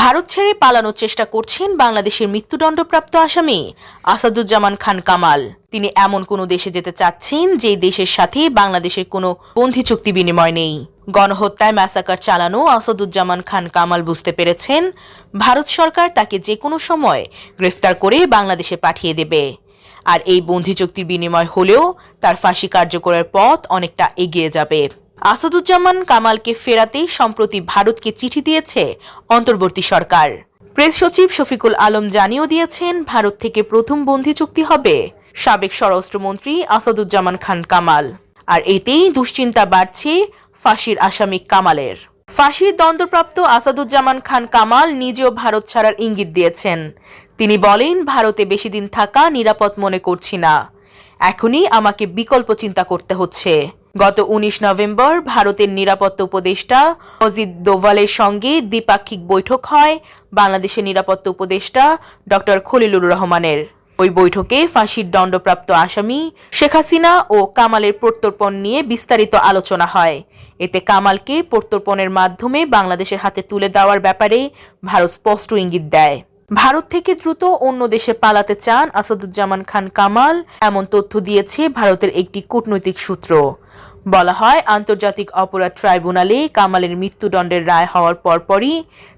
ভারত ছেড়ে পালানোর চেষ্টা করছেন বাংলাদেশের মৃত্যুদণ্ডপ্রাপ্ত আসামি আসাদুজ্জামান খান কামাল। তিনি এমন কোনো দেশে যেতে চাচ্ছেন যে দেশের সাথে বাংলাদেশের কোনো বন্ধি চুক্তি বিনিময় নেই। গণহত্যায় ম্যাসাকার চালানো আসাদুজ্জামান খান কামাল বুঝতে পেরেছেন, ভারত সরকার তাকে যে কোনো সময় গ্রেফতার করে বাংলাদেশে পাঠিয়ে দেবে। আর এই বন্ধি চুক্তির বিনিময় হলেও তার ফাঁসি কার্যকরের পথ অনেকটা এগিয়ে যাবে। আসাদুজ্জামান কামালকে ফেরাতে সম্প্রতি ভারতকে চিঠি দিয়েছে অন্তর্বর্তী সরকার। প্রেস সচিব শফিকুল আলম জানিয়েও দিয়েছেন, ভারত থেকে প্রথম বন্ধি চুক্তি হবে সাবেক স্বরাষ্ট্রমন্ত্রী আসাদুজ্জামান খান কামাল। আর এতেই দুশ্চিন্তা বাড়ছে ফাঁসির আসামি কামালের। ফাঁসির দণ্ডপ্রাপ্ত আসাদুজ্জামান খান কামাল নিজেও ভারত ছাড়ার ইঙ্গিত দিয়েছেন। তিনি বলেন, ভারতে বেশি দিন থাকা নিরাপদ মনে করছি না। এখনই আমাকে বিকল্প চিন্তা করতে হচ্ছে। গত উনিশ নভেম্বর ভারতের নিরাপত্তা উপদেষ্টা অজিত দোভালের সঙ্গে দ্বিপাক্ষিক বৈঠক হয় বাংলাদেশের নিরাপত্তা উপদেষ্টা ডক্টর খলিলুর রহমানের। ওই বৈঠকে ফাঁসির দণ্ডপ্রাপ্ত আসামি শেখ হাসিনা ও কামালের প্রত্যর্পণ নিয়ে বিস্তারিত আলোচনা হয়। এতে কামালকে প্রত্যর্পণের মাধ্যমে বাংলাদেশের হাতে তুলে দেওয়ার ব্যাপারে ভারত স্পষ্ট ইঙ্গিত দেয়। ভারত থেকে দ্রুত অন্য দেশে পালাতে চান আসাদুজ্জামান খান কামাল। এমন তথ্য দিয়েছে ভারতের একটি কূটনৈতিক সূত্র। বলা হয়, আন্তর্জাতিক অপরাধ ট্রাইব্যুনালে কামালের মৃত্যুদণ্ডের রায় হওয়ার পরপরই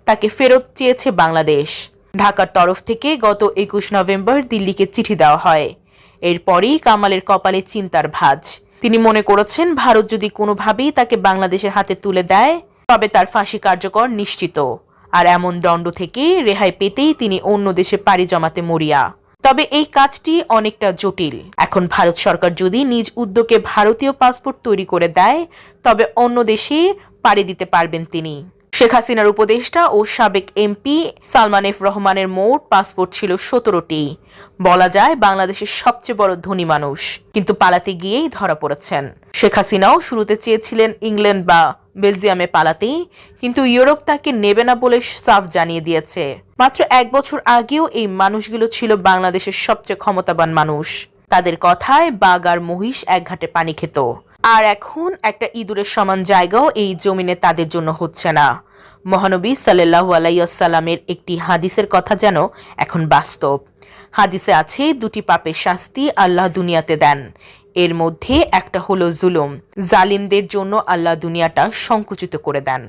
তাকে ফেরত চেয়েছে বাংলাদেশ। ঢাকার তরফ থেকে গত একুশ নভেম্বর দিল্লিকে চিঠি দেওয়া হয়। এরপরই কামালের কপালে চিন্তার ভাঁজ। তিনি মনে করেছেন, ভারত যদি কোনোভাবেই তাকে বাংলাদেশের হাতে তুলে দেয়, তবে তার ফাঁসি কার্যকর নিশ্চিত। আর এমন দণ্ড থেকে রেহাই পেতেই তিনি অন্য দেশে পাড়ি জমাতে মরিয়া। তবে এই কাজটি অনেকটা জটিল। এখন ভারত সরকার যদি নিজ উদ্যোগে ভারতীয় পাসপোর্ট তৈরি করে দেয়, তবে অন্য দেশে পাড়ি দিতে পারবেন তিনি। শেখ হাসিনার উপদেষ্টা ও সাবেক এমপি সালমান এফ রহমানের মোট পাসপোর্ট ছিল সতেরোটি। বলা যায় বাংলাদেশের সবচেয়ে বড় ধনী মানুষ, কিন্তু পালাতে গিয়েই ধরা পড়েছেন। শেখ হাসিনাও শুরুতে চেয়েছিলেন ইংল্যান্ড বা বেলজিয়ামে পালাতে কিন্তু ইউরোপ তাকে নেবে না বলে সাফ জানিয়ে দিয়েছে। মাত্র এক বছর আগেও এই মানুষগুলো ছিল বাংলাদেশের সবচেয়ে ক্ষমতাবান মানুষ। তাদের কথায় বাঘ আর মহিষ এক ঘাটে পানি খেত। আর এখন একটা ইঁদুরের সমান জায়গাও এই জমিনে তাদের জন্য হচ্ছে না। মহানবী সাল্লাহু আলাইসাল্লামের একটি হাদিসের কথা যেন এখন বাস্তব। হাদিসে আছে, দুটি পাপের শাস্তি আল্লাহ দুনিয়াতে দেন। এর মধ্যে একটা হলো জুলুম। জালিমদের জন্য আল্লাহ দুনিয়াটা সংকুচিত করে দেন।